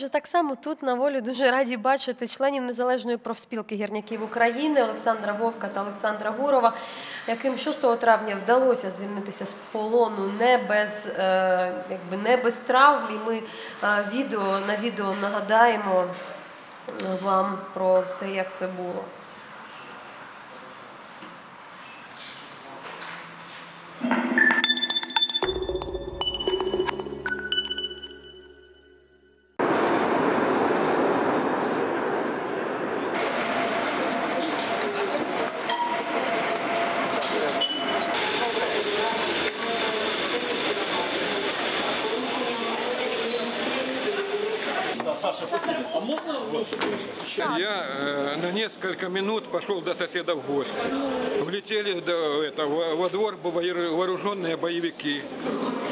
вже так само тут на волі дуже раді бачити членів незалежної профспілки гірників України Олександра Вовка та Олександра Гурова, яким 6 травня вдалося звільнитися з полону не без, е, якби не без травм. І ми е, відео на відео нагадаємо е, вам про те, як це було. Я э, на несколько минут пошел до соседа в гости. Влетели до, это, во, во двор воору- вооруженные боевики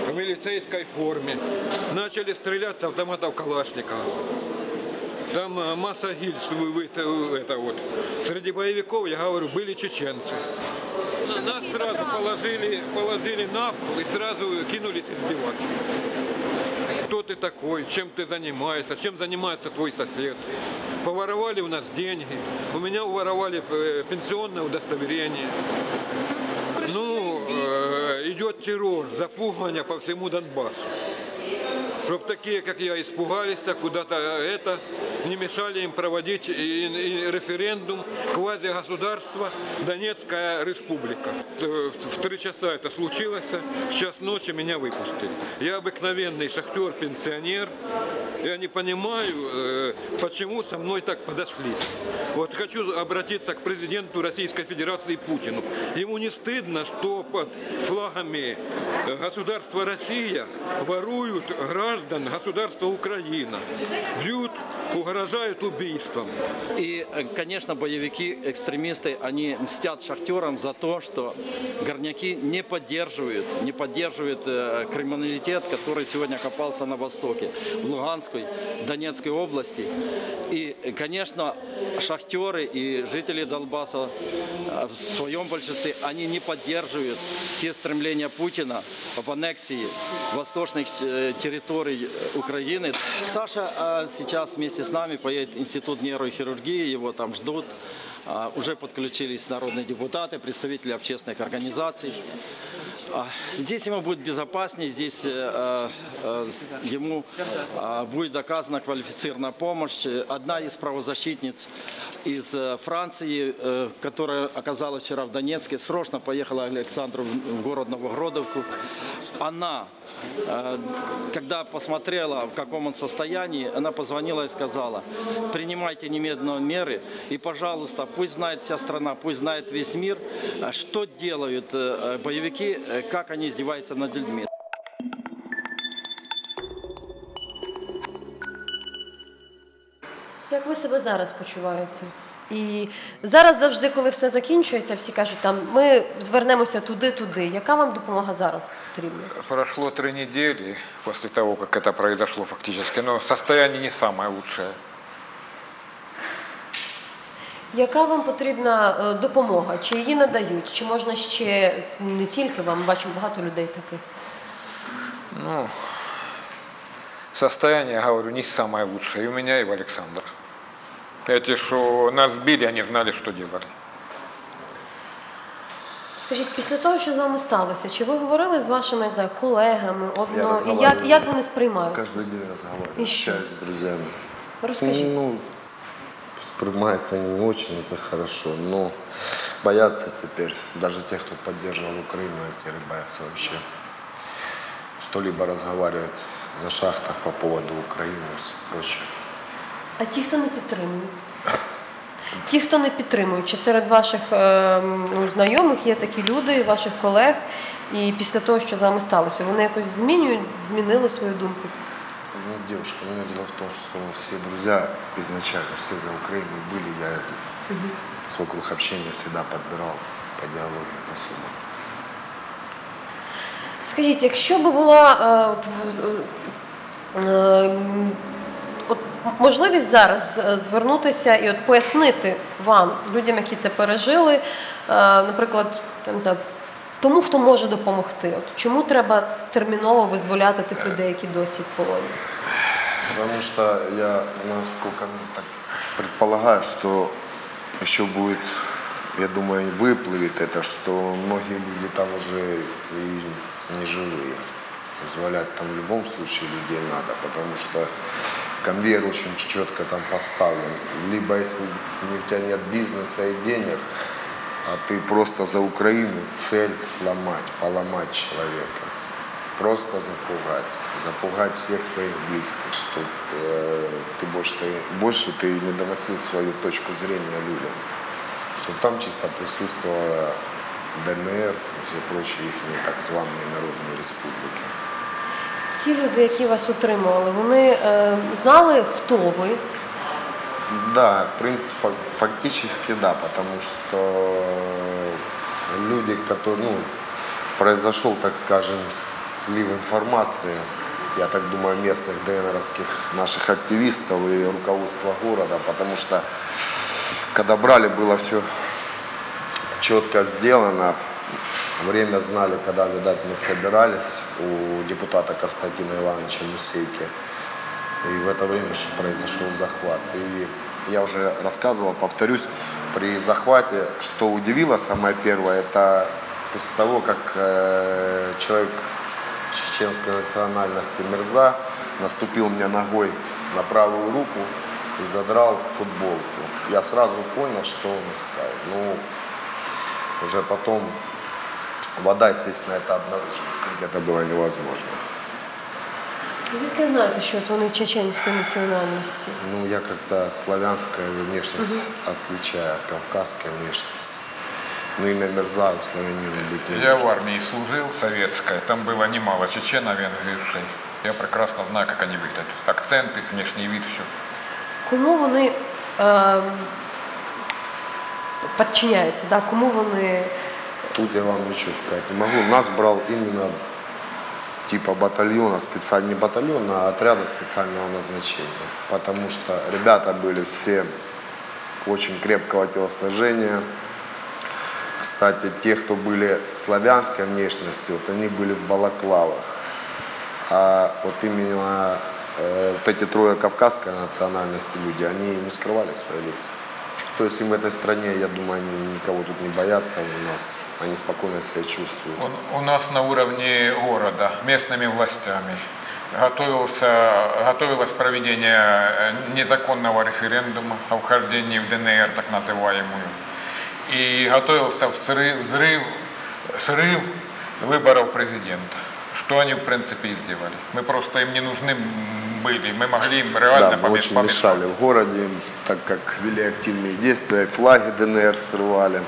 в милицейской форме. Начали стрелять с автоматов Калашникова. Там э, масса гильз вы- вы- это, это вот. Среди боевиков, я говорю, были чеченцы. На- Нас сразу положили, положили на пол и сразу кинулись избивать. Кто ты такой, чем ты занимаешься, чем занимается твой сосед. Поворовали у нас деньги, у меня уворовали э, пенсионное удостоверение. Ну, э, идет террор, запугивание по всему Донбассу. Чтоб такие, как я, испугались, а куда-то это, не мешали им проводить и, и референдум квазигосударства Донецкая республика. Э, В в три часа это случилось, в час ночи меня выпустили. Я обыкновенный шахтер, пенсионер. Я не понимаю, э, почему со мной так подошлись. Вот хочу обратиться к президенту Российской Федерации Путину. Ему не стыдно, что под флагами государства Россия воруют граждан государства Украина. Бьют, угрожают убийством. И, э, конечно, боевики, экстремисты, они мстят шахтерам за то, что горняки не поддерживают, не поддерживают э, криминалитет, который сегодня копался на Востоке, в Луганской, Донецкой области. И, конечно, шахтеры и жители Донбасса э, в своем большинстве, они не поддерживают те стремления Путина об аннексии восточных э, территорий Украины. Саша э, сейчас вместе с нами поедет в Институт нейрохирургии, его там ждут. А, Уже подключились народные депутаты, представители общественных организаций. А, Здесь ему будет безопаснее, здесь э, э, ему э, будет доказана квалифицированная помощь. Одна из правозащитниц из Франции, которая оказалась вчера в Донецке, срочно поехала Александру в город Новогродовку. Она, когда посмотрела, в каком он состоянии, она позвонила и сказала, принимайте немедленно меры и, пожалуйста, пусть знает вся страна, пусть знает весь мир, что делают боевики, как они издеваются над людьми. Як ви себе зараз почуваєте? І зараз завжди, коли все закінчується, всі кажуть, там ми звернемося туди-туди. Яка вам допомога зараз потрібна? Прошло три недели после того, как это произошло фактически, но состояние не самое лучшее. Яка вам потрібна е, допомога? Чи її надають? Чи можна ще не тільки вам, бачимо багато людей таких? Ну, состояние, я говорю, не самое лучшее и у меня, и у Александра. Эти, что нас сбили, они знали, что делали. Скажіть, після того, що з вами сталося, чи ви говорили з вашими я знаю, колегами одно, і як, як вони сприймаються? Каждый день разговариваю, И что? общаюсь с. Розкажіть. Ну, воспринимают они не очень, это хорошо, но боятся теперь. Даже те, кто поддерживал Украину, теперь боятся вообще что-либо разговаривать на шахтах по поводу Украины и прочее. А ті, хто не підтримують? Ті, хто не підтримують, чи серед ваших е, знайомих є такі люди, ваших колег, і після того, що з вами сталося, вони якось змінюють, змінили свою думку? Ну, девушка, ну, дело в том, что все друзья изначально, все за Украину были, я это, свой круг общения всегда подбирал по идеологии особо. Скажіть, якщо б була е, е, можливість зараз е, звернутися і от пояснити вам, людям, які це пережили, е, наприклад, знаю, тому, хто може допомогти, от, чому треба терміново визволяти тих людей, які досі в полоні? Потому что я, насколько ну, так предполагаю, что еще будет, я думаю, выплывет это, что многие люди там уже и не живые. Позволять там в любом случае людей надо, потому что конвейер очень четко там поставлен. Либо если у тебя нет бизнеса и денег, а ты просто за Украину цель сломать, поломать человека. Просто запугать. Запугать всех твоих близких, чтобы ты больше, ты больше ты не доносил свою точку зрения людям. Чтобы там чисто присутствовала ДНР и все прочие их так званые народные республики. Ті люди, які вас утримували, вони е, знали, хто ви. Да, фак- фактически да, потому что люди, которые, ну, произошел, так скажем, слив информации, я так думаю, местных ДНРовских наших активистов и руководства города, потому что когда брали, было все четко сделано, время знали, когда, видать, мы собирались у депутата Константина Ивановича Мусейки. И в это время произошел захват. И я уже рассказывал, повторюсь, при захвате, что удивило самое первое, это после того, как э, человек чеченской национальности Мирза наступил мне ногой на правую руку и задрал футболку. Я сразу понял, что он искал. Ну, уже потом вода, естественно, это обнаружилась, скрыть это было невозможно. Звідки знаєте, що от вони чеченської національності? Ну, я как-то славянская внешность отличаю от кавказской внешности. Ну и на мерза у славянина быть не Я может. в армии служил, советская. Там было немало чечено-венгершей. Я прекрасно знаю, как они выглядят. Акцент их, внешний вид, все. Кому вони е, підчиняються? Да? Кому вони Тут я вам ничего сказать не могу. Нас брал именно типа батальона, специально не батальона, а отряда специального назначения. Потому что ребята были все очень крепкого телосложения. Кстати, те, кто были славянской внешности, вот они были в балаклавах. А вот именно э, вот эти трое кавказской национальности люди, они не скрывали свои лица. То есть им в этой стране, я думаю, они никого тут не боятся, у нас они спокойно себя чувствуют. Он- у нас на уровне города, местными властями, готовился, готовилось проведение э, незаконного референдума о вхождении в ДНР, так называемую. И готовился взрыв, взрыв, срыв выборов президента. Что они, в принципе, и сделали. Мы просто им не нужны были. Мы могли им реально Да, мы помеш- очень помешать. мешали в городе, так как вели активные действия, флаги ДНР срывали.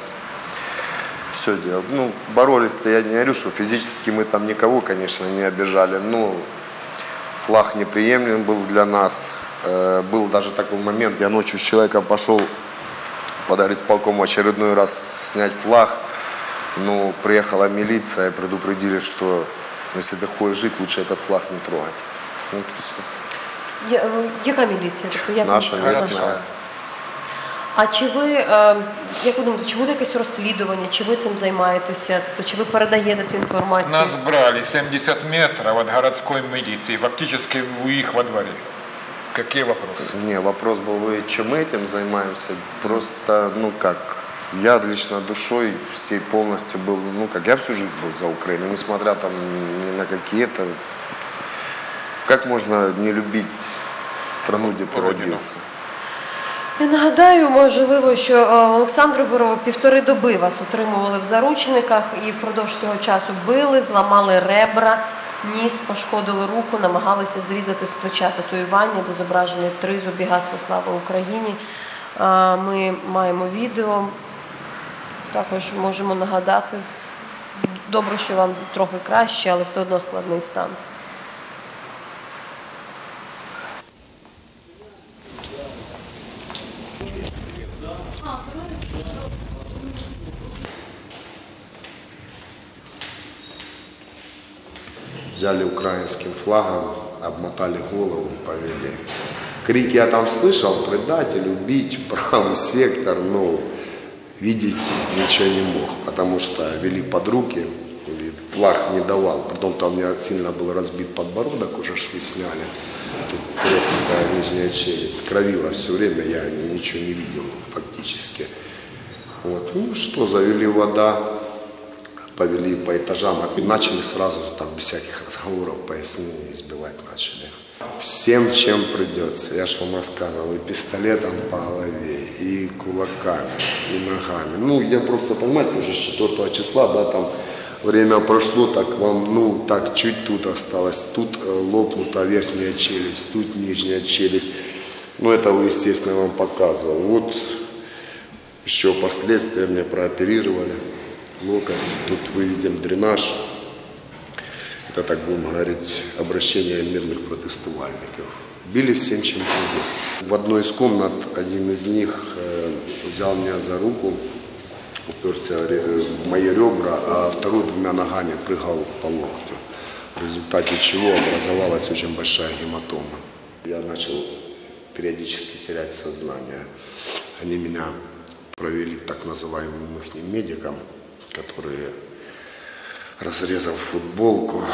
Все делали. Ну, боролись-то, я не говорю, что физически мы там никого, конечно, не обижали, но флаг неприемлем был для нас. Э, Был даже такой момент, я ночью с человеком пошел подарить полкому очередной раз снять флаг. Ну, приехала милиция и предупредили, что если ты хочешь жить, лучше этот флаг не трогать. Вот и все. Я- е, яка міліція? Тобто як Наша міліція? местная. А чи ви е, як ви думаєте, чи буде якесь розслідування, чи ви цим займаєтеся? Тобто, чи ви передаєте цю інформацію? Нас брали 70 метров от городской милиции, фактически у их во дворе. Какие вопросы? Не, вопрос был, вы чем этим занимаемся? Просто, ну как, я лично душой всей полностью был, ну как, я всю жизнь был за Украину, несмотря там ни на какие-то... Как можно не любить страну, где ты Родину. родился? Я нагадаю, можливо, що е, Олександру Борову півтори доби вас утримували в заручниках і впродовж цього часу били, зламали ребра, ніс, пошкодили руку, намагалися зрізати з плеча татуювання, де зображені три зубі гасло Слава Україні. Е, Ми маємо відео, також можемо нагадати. Добре, що вам трохи краще, але все одно складний стан. Взяли украинским флагом, обмотали голову, повели. Крики я там слышал, предатель, убить, правый сектор, но видеть ничего не мог, потому что вели под руки, и флаг не давал. Потом там у меня сильно был разбит подбородок, уже швы сняли. тут треснутая нижняя челюсть. Кровила все время, я ничего не видел фактически. Вот. Ну что, завели вода, повели по этажам. И начали сразу там без всяких разговоров пояснений избивать начали. Всем, чем придется. Я же вам рассказывал, и пистолетом по голове, и кулаками, и ногами. Ну, я просто, понимаете, уже с 4 числа, да, там время прошло, так вам, ну, так чуть тут осталось. Тут э, лопнута верхняя челюсть, тут нижняя челюсть. Ну, это, естественно, я вам показывал. Вот еще последствия мне прооперировали. Локоть, тут выведен дренаж. Это, так будем говорить, обращение мирных протестувальников. Били всем, чем придется. В одной из комнат один из них э, взял меня за руку, уперся ре- в мои ребра, а второй двумя ногами прыгал по локтю. В результате чего образовалась очень большая гематома. Я начал периодически терять сознание. Они меня провели так называемым их медикам, которые, разрезав футболку,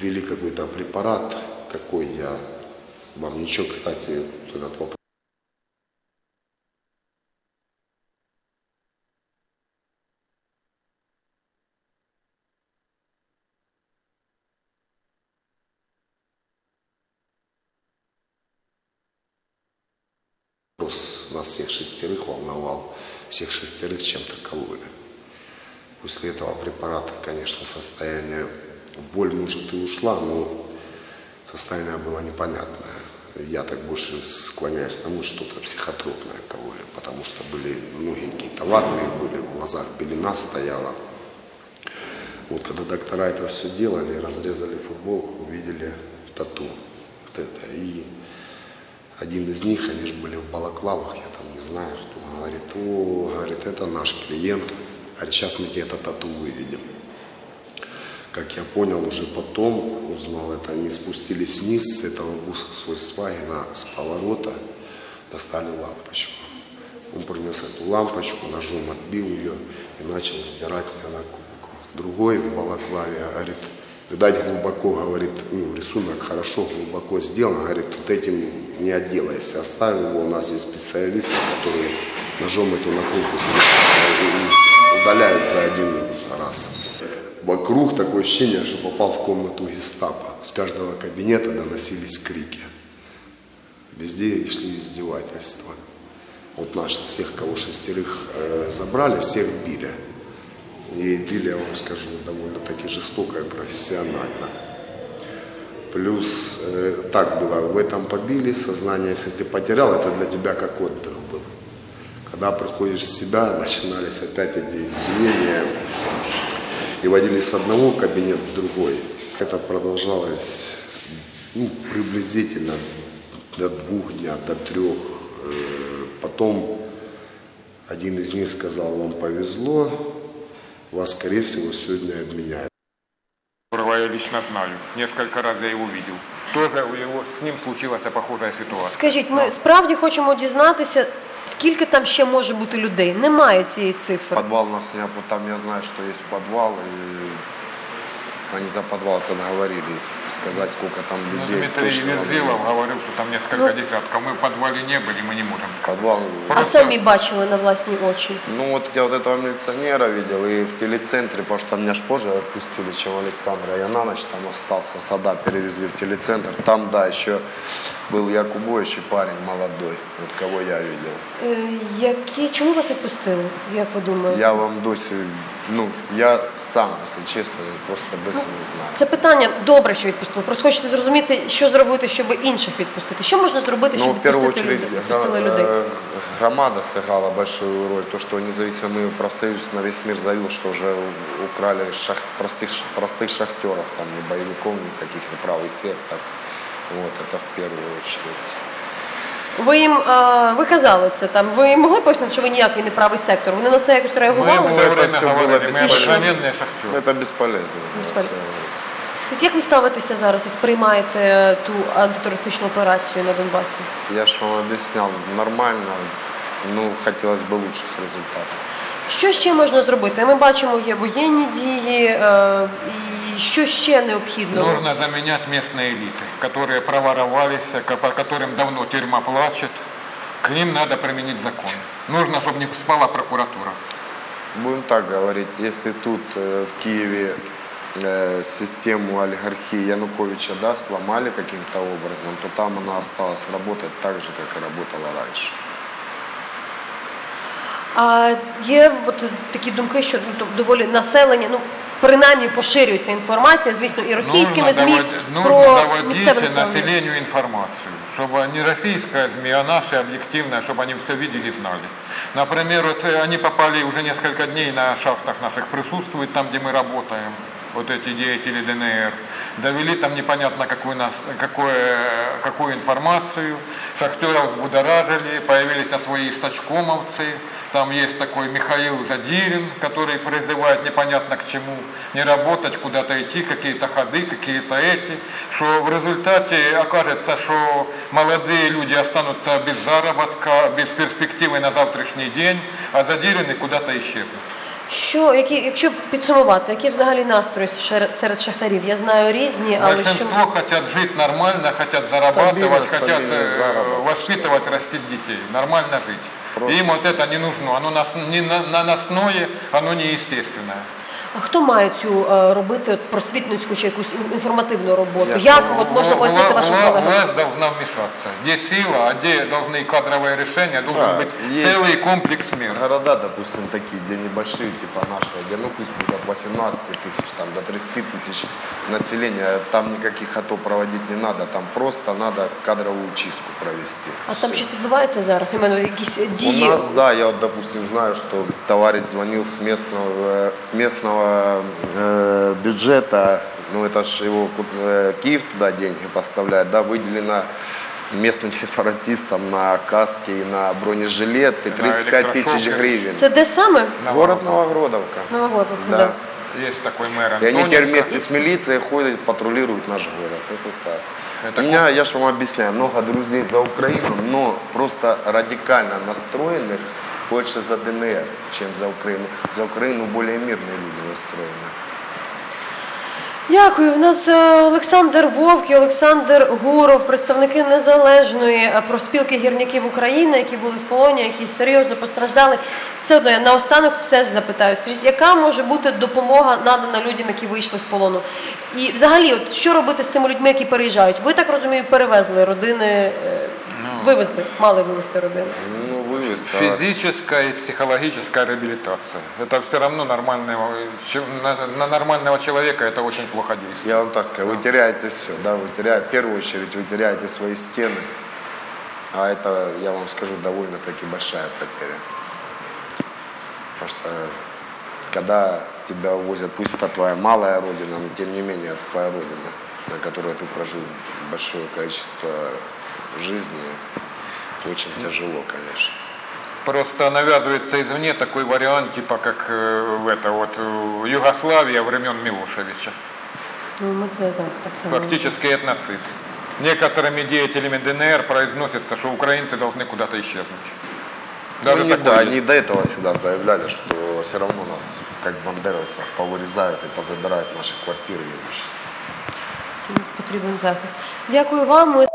ввели какой-то препарат, какой я вам ничего, кстати, этот вопрос. Нас всех шестерых волновал, всех шестерых чем-то кололи. После этого препарата, конечно, состояние, боль, может, и ушла, но состояние было непонятное. Я так больше склоняюсь к тому, что что-то психотропное кололи, потому что были ноги какие-то ватные были, в глазах белина стояла. Вот когда доктора это все делали, разрезали футболку, увидели тату. Вот это. И один из них, они же были в балаклавах, я там не знаю, кто говорит, о, говорит, это наш клиент, говорит, сейчас мы тебе это тату выведем. Как я понял уже потом, узнал это, они спустились вниз с этого буса Volkswagen с поворота, достали лампочку. Он принес эту лампочку, ножом отбил ее и начал сдирать меня на кубку. Другой в балаклаве говорит, видать, глубоко, говорит, ну, рисунок хорошо, глубоко сделан, говорит, вот этим не отделайся, оставь его, у нас есть специалисты, которые ножом эту наколку себе удаляют за один раз. Вокруг такое ощущение, что попал в комнату гестапо. С каждого кабинета доносились крики. Везде шли издевательства. Вот наши, всех, кого шестерых э, забрали, всех били. И били, я вам скажу, довольно-таки жестоко и профессионально. Плюс э, так было, в этом побили, сознание, если ты потерял, это для тебя как отдых был. Когда приходишь в себя, начинались опять эти избиения и водили с одного кабинета в другой. Это продолжалось ну, приблизительно до двух дня, до трех. Э, Потом один из них сказал, вам повезло, вас, скорее всего, сегодня обменяют. которого я лично знаю. Несколько раз я его видел. Тоже у него, с ним случилась похожая ситуация. Скажіть, ми справді хочемо дізнатися, скільки там ще може бути людей. Немає цієї цифри. Подвал у нас, я, там я знаю, что есть подвал, и они за подвал тогда говорили, сказать, сколько там Ну, людей. Дмитрий точно Верзилов было. говорил, что там несколько десятков. Мы в подвале не были, мы не можем сказать. Подвал, А самі бачили на власні очі. ну вот я вот этого милиционера видел, и в телецентре, потому что меня ж позже отпустили, чем Александра, я на ночь там остался, сада перевезли в телецентр, там, да, еще был Якубович и парень молодой, вот кого я видел. Е, Які, чому вас відпустили, як ви думаєте? Я вам досі, ну, я сам, если честно, просто досі не знаю. Це питання добре, що відпустили. Просто хочете зрозуміти, що зробити, щоб інших відпустити. Що можна зробити, щоб Ну, в первую відпустити очередь, людей? гра- Відпустили людей? э, громада сыграла большую роль. То, что независимый профсоюз на весь мир заявил, что уже украли шах, простых, простых шахтеров, там ни боевиков, никаких, ни правый сектор. Вот, это в первую очередь. Ви їм е, ви казали це там. Ви могли пояснити, що ви ніякий не правий сектор? Вони на це якось Мы реагували? все это время всё было говорили, мы бесполезно. обыкновенные шахтеры. Это бесполезно. Бесполезно. Всё. Скажіть, як ви ставитеся зараз і сприймаєте ту антитерористичну операцію на Донбасі? Я же вам объяснял, нормально, ну, хотелось бы лучших результатов. Що ще можна зробити? Ми бачимо, є воєнні дії, е, і І що ще необхідно? Нужно заменять местные элиты, которые проворовались, ко- по которым давно тюрьма плачет. К ним надо применить закон. Нужно, чтобы не спала прокуратура. Будем так говорить, если тут э, в Киеве э, систему олигархии Януковича да, сломали каким-то образом, то там она осталась работать так же, как и работала раньше. А є от такі думки, що ну, то доволі населення, ну принаймні поширюється інформація, звісно, і російськими нужно змі довод- нужно про доводить місцеве населення. населению информацию, чтобы не российская СМИ, а наша объективная, чтобы они все видели, знали. Например, вот э, они попали уже несколько дней на шахтах наших присутствуют, там, где мы работаем, Вот эти деятели ДНР, довели там непонятно какую, нас, какое, какую информацию, шахтеров взбудоражили, появились свои стачкомовцы, там есть такой Михаил Задирин, который призывает непонятно к чему, не работать, куда-то идти, какие-то ходы, какие-то эти, что в результате окажется, что молодые люди останутся без заработка, без перспективы на завтрашний день, а Задирины куда-то исчезнут. Що, які, якщо підсумувати, які взагалі настрої серед, серед шахтарів? Я знаю різні, але що Большинство хотят жить нормально, хотят зарабатывать, хотят стабильный э, заработок. воспитывать, растить детей, нормально жить. Просто. И им вот это не нужно, оно нас, не на, наносное, оно неестественное. а хто має цю е, робити от, просвітницьку чи якусь ін- інформативну роботу? Я ж Як кажу, от можна Вла- пояснити вла- вашим вла- колегам? Власть должна вмешаться. Где сила, а где должны кадровые решения, должен Да, быть есть. целый комплекс мер. Города, допустим, такие, где небольшие, типа нашего, где ну пусть будет от 18 тысяч там, до 30 тысяч населения, там никаких АТО проводить не надо, там просто надо кадровую чистку провести. А там Всё. щось відбувається зараз? У мене якісь дії. У нас, да, я вот, допустим, знаю, что товарищ звонил с местного, э, с местного э, бюджета, ну это ж его э, Киев туда деньги поставляет, да, выделено местным сепаратистам на каски и на бронежилеты 35 тысяч гривен. Це де саме? Город Новогродовка. Новогородок, Да. да. Есть такой мэр И они теперь вместе с милицией ходят, патрулируют наш город. Вот вот так. Это У меня, я же вам объясняю, много друзей за Украину, но просто радикально настроенных больше за ДНР, чем за Украину. За Украину более мирные люди настроены. Дякую. У нас е, Олександр Вовк і Олександр Гуров, представники незалежної е, профспілки гірників України, які були в полоні, які серйозно постраждали. Все одно я наостанок все ж запитаю. Скажіть, яка може бути допомога надана людям, які вийшли з полону? І взагалі, от що робити з цими людьми, які переїжджають? Ви так розумію, перевезли родини, е, вивезли, мали вивезти родини. Ну, вывез. а Физическая и психологическая реабилитация. Это все равно нормального, че- на, нормального человека это очень плохо действует. Я вам так скажу, вы теряете все, да, вы теряете, в первую очередь вы теряете свои стены, а это, я вам скажу, довольно-таки большая потеря. Потому что когда тебя увозят, пусть это твоя малая родина, но тем не менее это твоя родина, на которой ты прожил большое количество жизни, очень тяжело, конечно. Просто навязывается извне такой вариант, типа как э, в это вот э, Югославия времен Милошевича. Ну, ми це так, само. Фактически этноцид. Некоторыми деятелями ДНР произносится, что украинцы должны куда-то исчезнуть. Даже Ну, они, такое да, есть. они до этого всегда заявляли, что все равно нас, как бандеровцев, повырезают и позабирают наши квартиры и имущество. Потрібен захист. Дякую вам.